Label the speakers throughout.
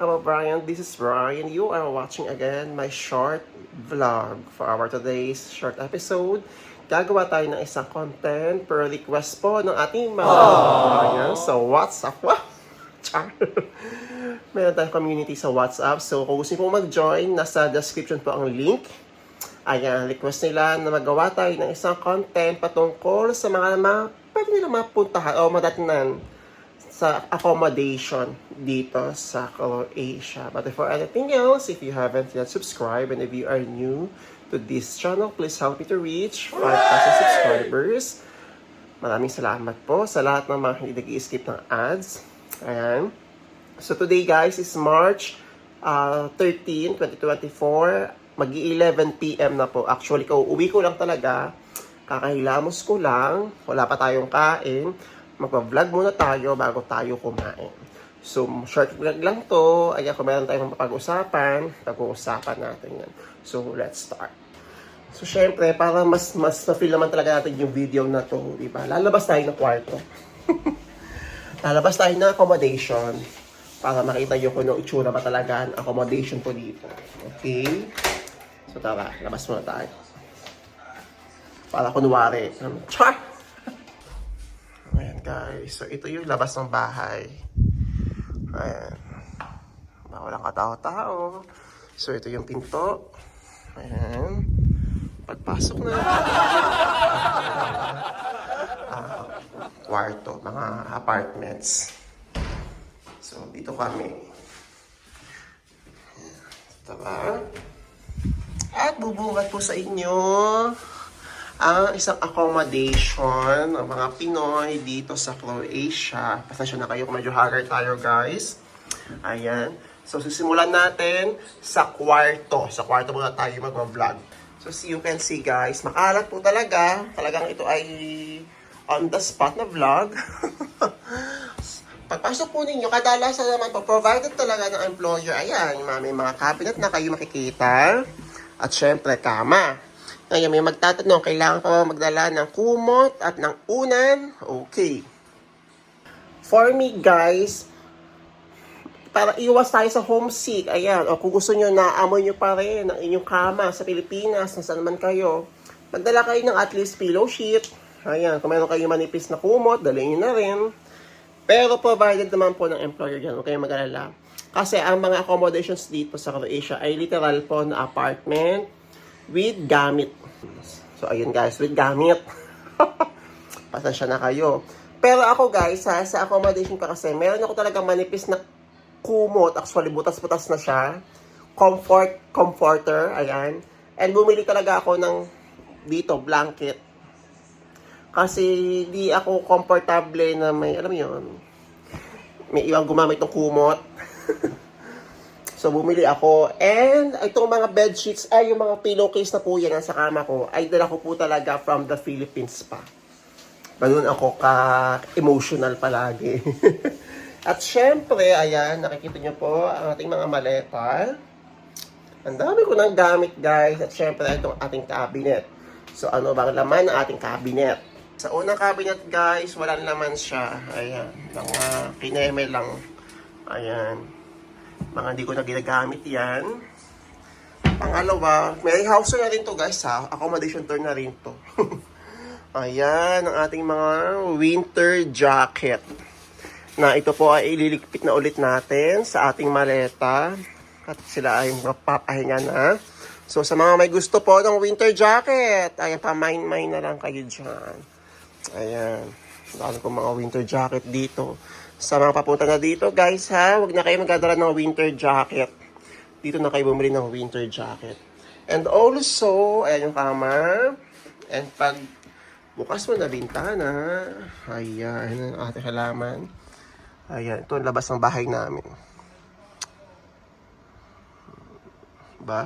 Speaker 1: Kababayan, this is Brian. You are watching again my short vlog for our today's short episode. Gagawa tayo ng isang content per request po ng ating mga kababayan. So what's up? Wow! Char! Meron tayong community sa WhatsApp. So kung gusto niyo po mag-join, nasa description po ang link. Ayan, request nila na magawa tayo ng isang content patungkol sa mga, mga pwede nila mapuntahan o madatnan sa accommodation dito sa Croatia. But before anything else, if you haven't yet subscribed and if you are new to this channel, please help me to reach 5,000 subscribers. Maraming salamat po sa lahat ng mga hindi nag-skip ng ads. Ayan. So today guys is March uh, 13, 2024. Mag-11 p.m. na po. Actually, uwi ko lang talaga. Kakahilamos ko lang. Wala pa tayong kain. Magpa-vlog muna tayo bago tayo kumain. So, short vlog lang to. Ayan, kung meron tayong mapag-usapan, pag-uusapan natin yan. So, let's start. So, syempre, para mas mas na-feel naman talaga natin yung video na to, di ba? Lalabas tayo ng kwarto. Lalabas tayo ng accommodation para makita nyo kung anong itsura ba talaga ang accommodation po dito. Okay? So, tara, labas muna tayo. Para kunwari, um, char! Ayan guys, so ito yung labas ng bahay. Ayan. Walang katao-tao. So, ito yung pinto. Ayan. Pagpasok na. Ah, kwarto, mga apartments. So, dito kami. Diba? At bubungat po sa inyo ang isang accommodation ng mga Pinoy dito sa Croatia. Pasensya na kayo kung medyo haggard tayo, guys. Ayan. So, sisimulan natin sa kwarto. Sa kwarto muna tayo mag-vlog. So, as you can see, guys, makalat po talaga. Talagang ito ay on the spot na vlog. Pagpasok po ninyo, kadalasan naman po, provided talaga ng employer, ayan, may mga cabinet na kayo makikita. At syempre, kama. Ngayon, may magtatanong, kailangan pa magdala ng kumot at ng unan? Okay. For me, guys, para iwas tayo sa homesick, ayan, o kung gusto nyo na amoy nyo pa rin ang inyong kama sa Pilipinas, nasaan man kayo, magdala kayo ng at least pillow sheet. Ayan, kung meron kayong manipis na kumot, dalhin nyo na rin. Pero provided naman po ng employer yan, huwag kayong mag-alala. Kasi ang mga accommodations dito sa Croatia ay literal po na apartment with gamit. So, ayun guys, with gamit. Pasensya na kayo. Pero ako guys, ha, sa accommodation ko kasi, meron ako talagang manipis na kumot. Actually, butas-butas na siya. Comfort, comforter, ayan. And bumili talaga ako ng dito, blanket. Kasi di ako komportable na may, alam mo yun, may iwang gumamit ng kumot. so, bumili ako. And itong mga bed sheets, ay yung mga pillowcase na po yan sa kama ko, ay dala ko po talaga from the Philippines pa. Ganun ako ka-emotional palagi. At syempre, ayan, nakikita nyo po ang ating mga maleta. Ang dami ko ng gamit, guys. At syempre, itong ating cabinet. So, ano bang laman ng ating cabinet? Sa unang cabinet, guys, walang laman siya. Ayan, mga kineme lang. Ayan. Mga hindi ko na ginagamit yan. Pangalawa, may house na rin to, guys, ha? Accommodation tour na rin to. Ayan, ang ating mga winter jacket. Na ito po ay ililigpit na ulit natin sa ating maleta. At sila ay mapapahinga na. So, sa mga may gusto po ng winter jacket, ayan, pa-mine-mine na lang kayo dyan. Ayan. Dami ko mga winter jacket dito. Sa mga papunta na dito, guys, ha, huwag na kayo magdadala ng winter jacket. Dito na kayo bumili ng winter jacket. And also, ayan yung kama. And pag bukas mo na bintana, ayan ang ating halaman. Ayan, ito ang labas ng bahay namin. Ba?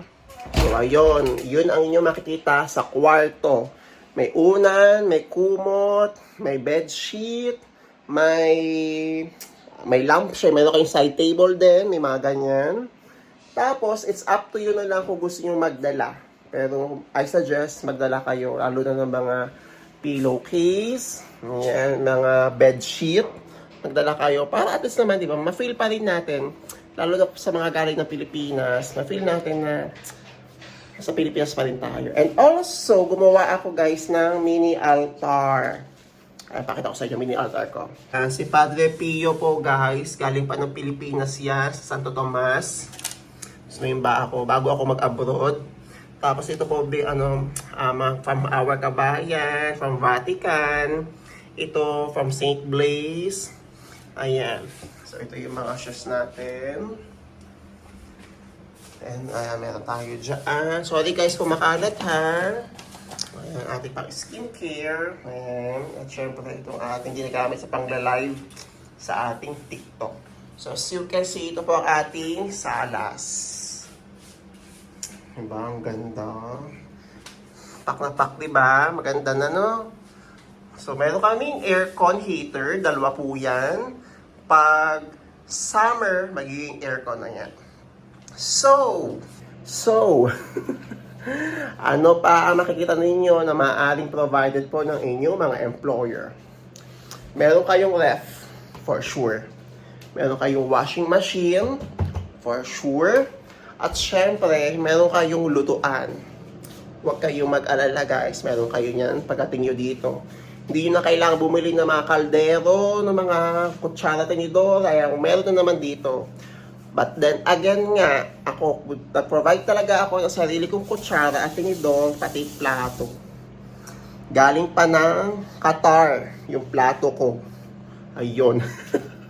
Speaker 1: So, ayun. Yun ang inyong makikita sa kwarto. May unan, may kumot, may bed sheet, may may lamp siya, meron kayong side table din, may mga ganyan. Tapos, it's up to you na lang kung gusto nyo magdala. Pero, I suggest magdala kayo, lalo na ng mga pillowcase, yan, mga bed sheet, nagdala kayo para at least naman, di ba, ma-feel pa rin natin, lalo na sa mga galing ng Pilipinas, ma-feel natin na sa Pilipinas pa rin tayo. And also, gumawa ako guys ng mini altar. Ay, pakita ko sa inyo mini altar ko. Ah, si Padre Pio po guys, galing pa ng Pilipinas yan, sa Santo Tomas. So, ba ako, bago ako mag-abroad. Tapos ito po, bi- ano, um, from our kabayan, from Vatican. Ito, from St. Blaise. Ayan. So, ito yung mga shoes natin. And ayan, meron tayo dyan. Sorry guys kung makalat ha. Ayan, ating pang skincare. Ayan. At syempre, itong ating ginagamit sa pangla-live sa ating TikTok. So, as you can see, ito po ang ating salas. Diba? Ang ganda. Pak na pak, diba? Maganda na, no? So, meron kaming aircon heater. Dalawa po yan. Pag summer, magiging aircon na yan. So, so, ano pa ang makikita ninyo na maaaring provided po ng inyong mga employer? Meron kayong ref, for sure. Meron kayong washing machine, for sure. At syempre, meron kayong lutuan. Huwag kayong mag-alala guys, meron kayo niyan pagdating nyo dito. Hindi nyo na kailangan bumili ng mga kaldero, ng mga kutsara tinidor, ay meron na naman dito. But then again nga, ako, nag-provide talaga ako ng sarili kong kutsara at tinidor, pati plato. Galing pa ng Qatar, yung plato ko. Ayun.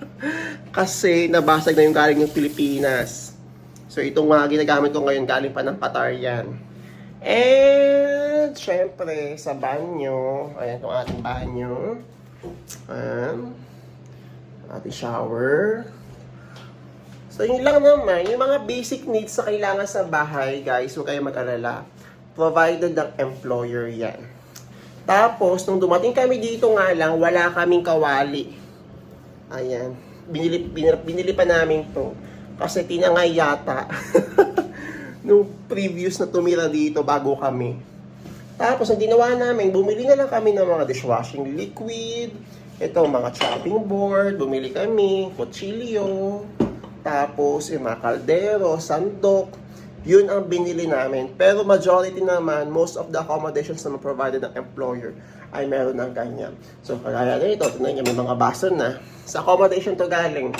Speaker 1: Kasi nabasag na yung galing ng Pilipinas. So itong mga ginagamit ko ngayon galing pa ng Qatar yan. And syempre sa banyo, ayan itong ating banyo. Ayan. Ating shower. So, yun lang naman. Yung mga basic needs na kailangan sa bahay, guys, huwag kayong mag-alala. Provided ng employer yan. Tapos, nung dumating kami dito nga lang, wala kaming kawali. Ayan. Binili, binili, binili pa namin to. Kasi tinangay yata. nung previous na tumira dito bago kami. Tapos, ang ginawa namin, bumili na lang kami ng mga dishwashing liquid, ito, mga chopping board, bumili kami, kutsilyo, tapos yung mga kaldero, sandok, yun ang binili namin. Pero majority naman, most of the accommodations na provided ng employer ay meron ng ganyan. So, kagaya na ito, tignan niyo, may mga baso na. Sa accommodation to galing.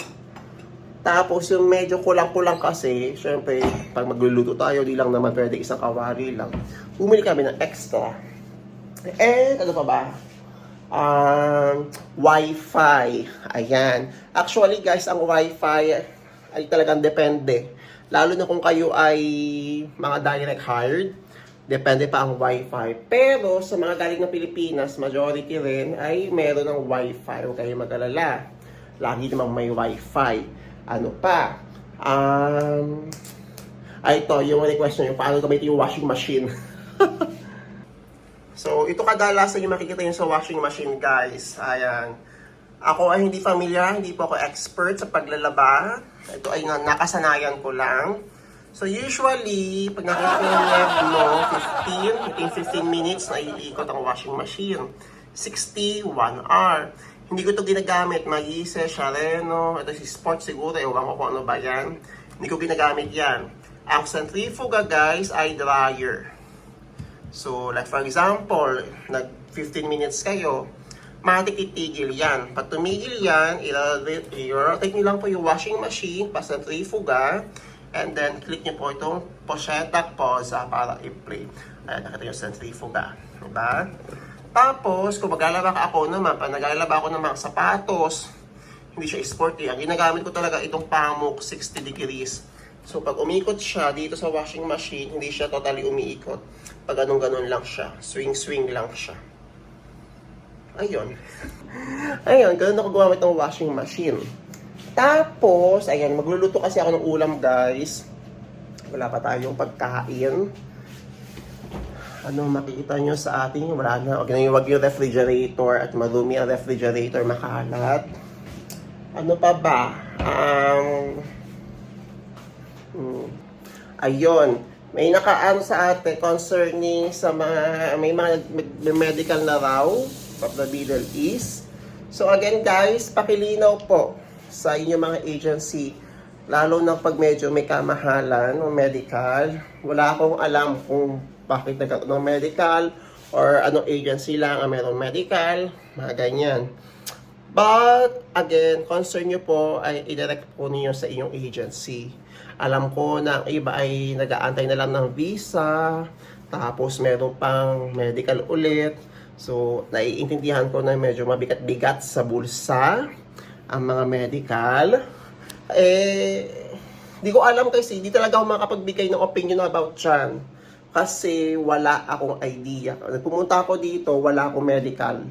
Speaker 1: Tapos yung medyo kulang-kulang kasi, syempre, pag magluluto tayo, di lang naman pwede isang kawali lang. Bumili kami ng extra. And ano pa ba? Um, Wi-Fi. Ayan. Actually guys, ang Wi-Fi ay talagang depende. Lalo na kung kayo ay mga direct hired, depende pa ang Wi-Fi. Pero sa mga galing ng Pilipinas, majority rin ay meron ng Wi-Fi. Huwag kayo mag-alala. Lagi namang may Wi-Fi. Ano pa? Um, ay ito, yung request nyo, yung paano gamitin yung washing machine. so, ito kadalasan yung makikita nyo sa washing machine, guys. Ayan. Ako ay hindi familiar, hindi po ako expert sa paglalaba. Ito ay na- nakasanayan ko lang. So usually, pag rev mo, 15, within 15 minutes na iikot ang washing machine. 60, 1 hour. Hindi ko ito ginagamit. Magise, Shareno, ito si Sport siguro, ewan ko kung ano ba yan. Hindi ko ginagamit yan. Ang centrifuga guys ay dryer. So, like for example, nag 15 minutes kayo, matik itigil yan. Pag tumigil yan, i-rotate nyo lang po yung washing machine, pa centrifuga, and then click nyo po itong pocheta posa para i-play. Ayan, nakita yung centrifuga. Diba? Tapos, kung maglalaba ako naman, pag naglalaba ako ng mga sapatos, hindi siya sporty. Ang ginagamit ko talaga itong pamuk 60 degrees. So, pag umikot siya dito sa washing machine, hindi siya totally umiikot. Pag ganun-ganun lang siya. Swing-swing lang siya. Ayun. Ayun, ganun ako gumamit ng washing machine. Tapos, ayan, magluluto kasi ako ng ulam, guys. Wala pa tayong pagkain. Ano makikita nyo sa ating, wala na. Huwag na wag yung refrigerator at marumi ang refrigerator, makalat. Ano pa ba? Um, ayun. May nakaano sa ate concerning sa mga, may mga med- medical na raw of the Middle East. So again guys, pakilinaw po sa inyong mga agency, lalo na pag medyo may kamahalan o medical, wala akong alam kung bakit nagkaroon ng medical or anong agency lang ang meron medical, mga ganyan. But, again, concern nyo po ay i-direct po niyo sa inyong agency. Alam ko na iba ay nag-aantay na lang ng visa, tapos meron pang medical ulit. So, naiintindihan ko na medyo mabigat-bigat sa bulsa ang mga medical. Eh, di ko alam kasi, di talaga ako makapagbigay ng opinion about dyan. Kasi wala akong idea. Nagpumunta ako dito, wala akong medical.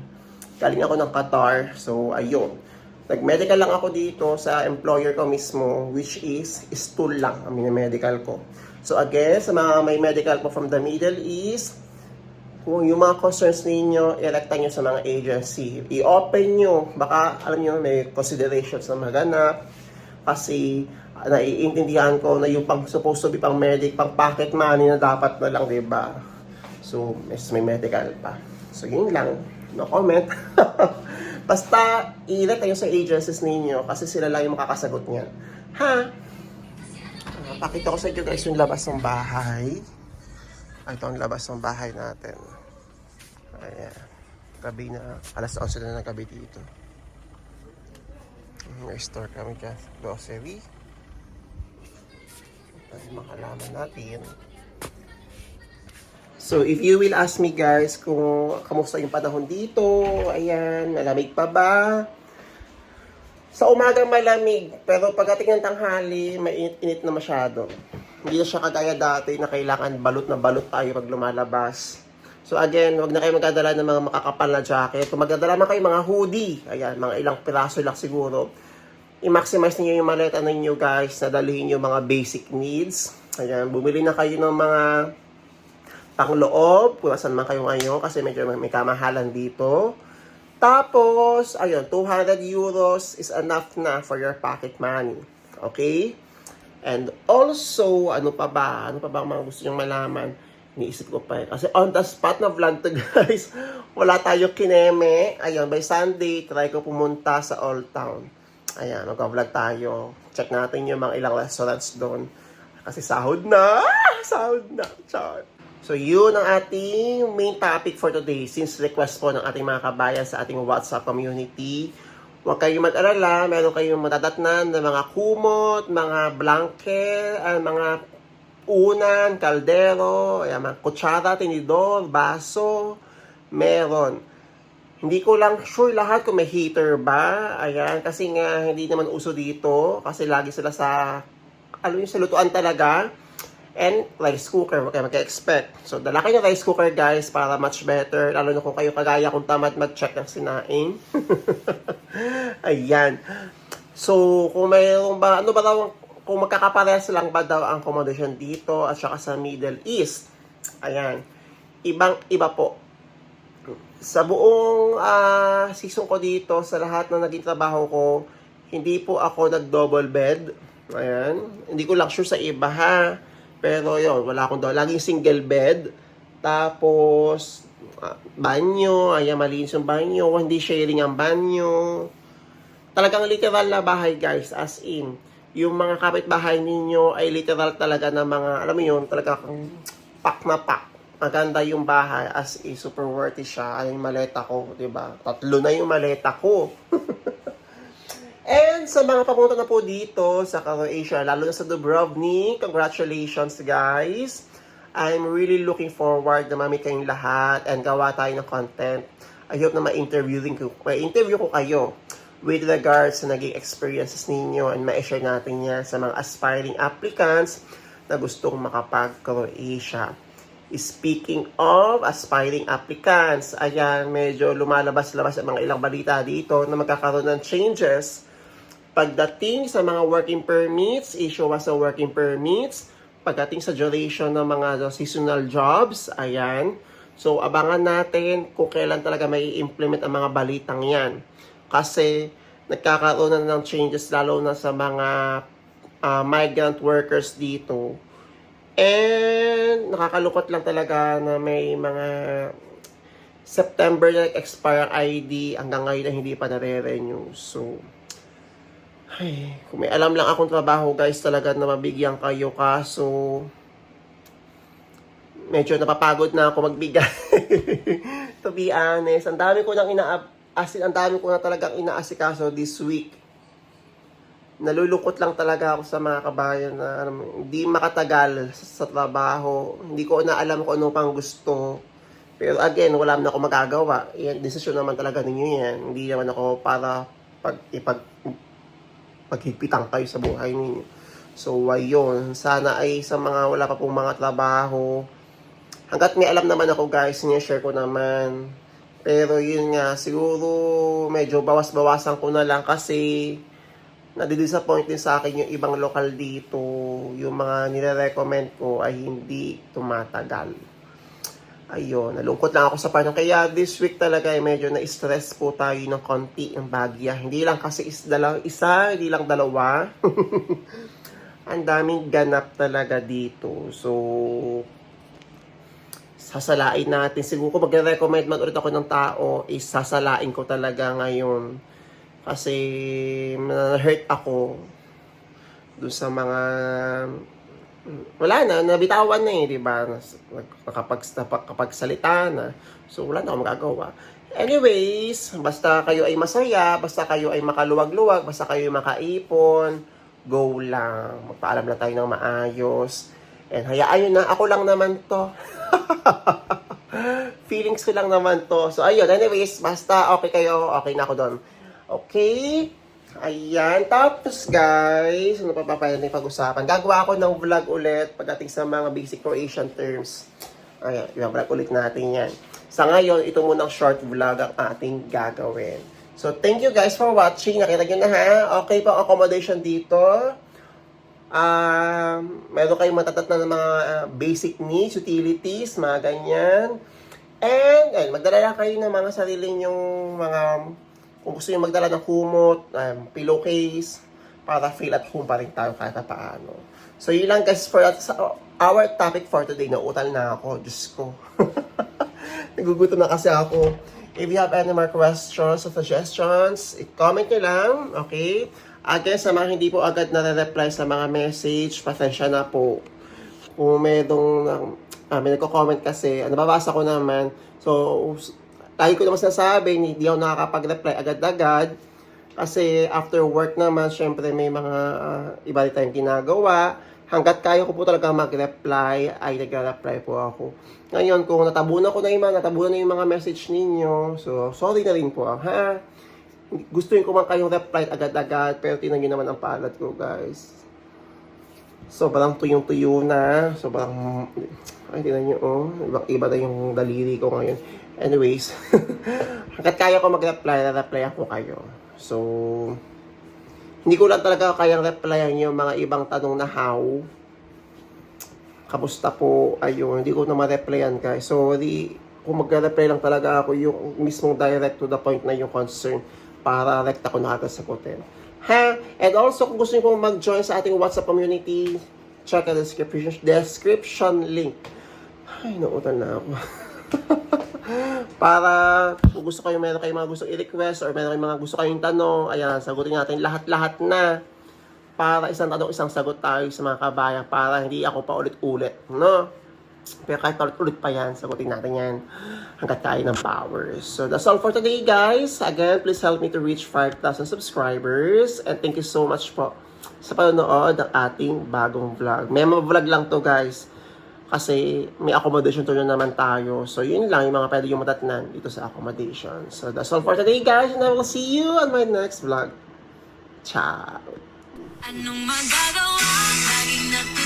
Speaker 1: Galing ako ng Qatar, so ayun. Nag-medical lang ako dito sa employer ko mismo, which is stool lang ang medical ko. So again, sa mga may medical po from the Middle East, kung yung mga concerns ninyo, i-electa nyo sa mga agency. I-open nyo. Baka, alam nyo, may considerations na maganap. Kasi, ah, naiintindihan ko na yung pang supposed to be pang medic, pang pocket money na dapat na lang, di ba? So, mas may medical pa. So, yun lang. No comment. Basta, i-elect nyo sa agencies ninyo kasi sila lang yung makakasagot niyan. Ha? Ah, pakita ko sa inyo guys yung labas ng bahay. Ay, ito ang labas ng bahay natin. Ayan. Gabi na. Alas 11 na ng gabi dito. May store kami dyan. Grocery. Ay, makalaman natin. So, if you will ask me guys kung kamusta yung panahon dito, ayan, malamig pa ba? Sa umaga malamig, pero pagdating ng tanghali, mainit-init na masyado. Hindi na siya kagaya dati na kailangan balot na balot tayo pag lumalabas. So again, wag na kayo magdadala ng mga makakapal na jacket. Kung magdadala man kayo mga hoodie, ayan, mga ilang piraso lang siguro. I-maximize niyo yung maleta ninyo guys, na dalhin yung mga basic needs. Ayan, bumili na kayo ng mga pangloob, kung saan man kayo ngayon, kasi medyo may kamahalan dito. Tapos, ayun, 200 euros is enough na for your pocket money. Okay? And also, ano pa ba? Ano pa ba ang mga gusto nyong malaman? Iniisip ko pa eh. Kasi on the spot na vlog to guys. Wala tayo kineme. Ayun, by Sunday, try ko pumunta sa Old Town. Ayan, mag-vlog tayo. Check natin yung mga ilang restaurants doon. Kasi sahod na! Sahod na! Char! So, yun ang ating main topic for today. Since request po ng ating mga kabayan sa ating WhatsApp community, huwag kayong mag-alala. Meron kayong matadatnan ng mga kumot, mga blanket, ah, mga unan, kaldero, mga kutsara, tinidor, baso, meron. Hindi ko lang sure lahat kung may heater ba. Ayan, kasi nga hindi naman uso dito. Kasi lagi sila sa, ano yung sa lutuan talaga. And rice cooker, kayo mag-expect. So, dala kayo rice cooker guys para much better. Lalo na kung kayo kagaya kung tamad mag-check ng sinaing. Ayan. So, kung mayroon ba, ano ba daw, kung magkakaparehas lang ba daw ang accommodation dito at saka sa Middle East. Ayan. Ibang iba po. Sa buong ah, season ko dito, sa lahat ng naging trabaho ko, hindi po ako nag-double bed. Ayan. Hindi ko sure sa iba ha. Pero yun, wala akong double. Laging single bed. Tapos, ah, banyo. Ayan, malinis yung banyo. Hindi sharing ang banyo. Talagang literal na bahay guys. As in, yung mga kapitbahay ninyo ay literal talaga na mga, alam mo yun, talaga kang pack na pack. Maganda yung bahay as in, super worthy siya. Ay, yung maleta ko, di ba? Tatlo na yung maleta ko. And sa mga papunta na po dito sa Croatia, lalo na sa Dubrovnik, congratulations guys! I'm really looking forward na mami kayong lahat and gawa tayo ng content. I hope na ma-interview ko, ma-interview ko kayo with regards sa naging experiences ninyo and ma-share natin yan sa mga aspiring applicants na gustong makapag-Croatia. Speaking of aspiring applicants, ayan, medyo lumalabas-labas ang mga ilang balita dito na magkakaroon ng changes pagdating sa mga working permits, issue sa working permits, pagdating sa duration ng mga seasonal jobs, ayan. So, abangan natin kung kailan talaga may implement ang mga balitang yan. Kasi, nagkakaroon na ng changes lalo na sa mga ah, migrant workers dito. And, nakakalukot lang talaga na may mga September na expire ID, hanggang ngayon na hindi pa nare-renew. So, ay, kung may alam lang akong trabaho guys talaga na mabigyan kayo kaso medyo napapagod na ako magbigay. to be honest, ang dami ko nang ina as in, ang dami ko na talagang inaasikaso this week. Nalulungkot lang talaga ako sa mga kabayan na mo, hindi makatagal sa, sa trabaho. Hindi ko na alam kung ano pang gusto. Pero again, wala naman ako magagawa. Yan, desisyon naman talaga ninyo yan. Hindi naman ako para pag ipag paghigpitan kayo sa buhay ninyo. So, ayun. Sana ay sa mga wala pa pong mga trabaho. Hanggat may alam naman ako guys, share ko naman. Pero yun nga, siguro medyo bawas-bawasan ko na lang kasi nadidisappoint din sa akin yung ibang lokal dito. Yung mga nire-recommend ko ay hindi tumatagal. Ayun, nalungkot lang ako sa parang kaya this week talaga ay medyo na-stress po tayo ng konti ng bagya. Hindi lang kasi is dalaw, isa, hindi lang dalawa. Ang daming ganap talaga dito. So, sasalain natin. Siguro kung magre-recommend man ulit ako ng tao, is sasalain ko talaga ngayon. Kasi na-hurt ako doon sa mga wala na, nabitawan na eh, di ba? Nakapag, nakapagsalita na. So, wala na akong magagawa. Anyways, basta kayo ay masaya, basta kayo ay makaluwag-luwag, basta kayo ay makaipon, go lang. Magpaalam na tayo ng maayos. And hayaan nyo na, ako lang naman to. Feelings ko lang naman to. So, ayun. Anyways, basta okay kayo, okay na ako doon. Okay? Ayan. Tapos, guys, ano pa pa pwede pag-usapan? Gagawa ako ng vlog ulit pagdating sa mga basic Croatian terms. Ayan, yung vlog ulit natin yan. Sa ngayon, ito munang short vlog ang ating gagawin. So, thank you guys for watching. Nakita nyo na ha. Okay ang accommodation dito. Um, meron kayong matatat na mga uh, basic needs, utilities, mga ganyan. And, ayun, magdala kayo ng mga sarili nyong mga, kung gusto nyo magdala ng kumot, um, pillowcase, para feel at home pa rin tayo kahit paano. So, yun lang guys for sa, our topic for today. Nauutal na ako, Diyos ko. Nagugutom na kasi ako. If you have any more questions or suggestions, i-comment nyo lang, okay? Again, sa mga hindi po agad na-reply sa mga message, pasensya na po. Kung merong, uh, may nagko-comment kasi, uh, nababasa ko naman. So, lagi ko naman sinasabi, hindi ako nakakapag-reply agad-agad. Kasi after work naman, syempre may mga uh, iba rin tayong ginagawa. Hanggat kaya ko po talaga mag-reply, ay nag-reply po ako. Ngayon, kung natabunan ko na yung mga, natabunan na yung mga message ninyo, so sorry na rin po, ha? Gusto ko man kayong reply agad-agad, pero tinan nyo naman ang palad ko, guys. Sobrang tuyong-tuyo na. Sobrang, ay, tinan nyo, oh. Iba, iba na yung daliri ko ngayon. Anyways, hanggat kaya ko mag-reply, na-reply ako kayo. So, hindi ko lang talaga kayang replyan yung mga ibang tanong na how. Kamusta po? Ayun, hindi ko na ma-replyan, guys. Sorry, kung mag-reply lang talaga ako yung mismong direct to the point na yung concern para rekta ko na agad sagutin. Ha? And also, kung gusto pong mag-join sa ating WhatsApp community, check the description, description link. Ay, nautan na ako. para kung gusto kayo, meron kayong mga gusto i-request or meron kayong mga gusto kayong tanong, ayan, sagutin natin lahat-lahat na para isang tanong, isang sagot tayo sa mga kabayan para hindi ako pa ulit-ulit, no? Pero kahit ulit pa yan, sagutin natin yan hanggat tayo ng powers. So that's all for today guys. Again, please help me to reach 5,000 subscribers. And thank you so much po sa panonood ng ating bagong vlog. Memo vlog lang to guys. Kasi may accommodation to naman tayo. So yun lang yung mga pwede yung matatnan dito sa accommodation. So that's all for today guys. And I will see you on my next vlog. Ciao!
Speaker 2: Anong magagawa? Laging Sinong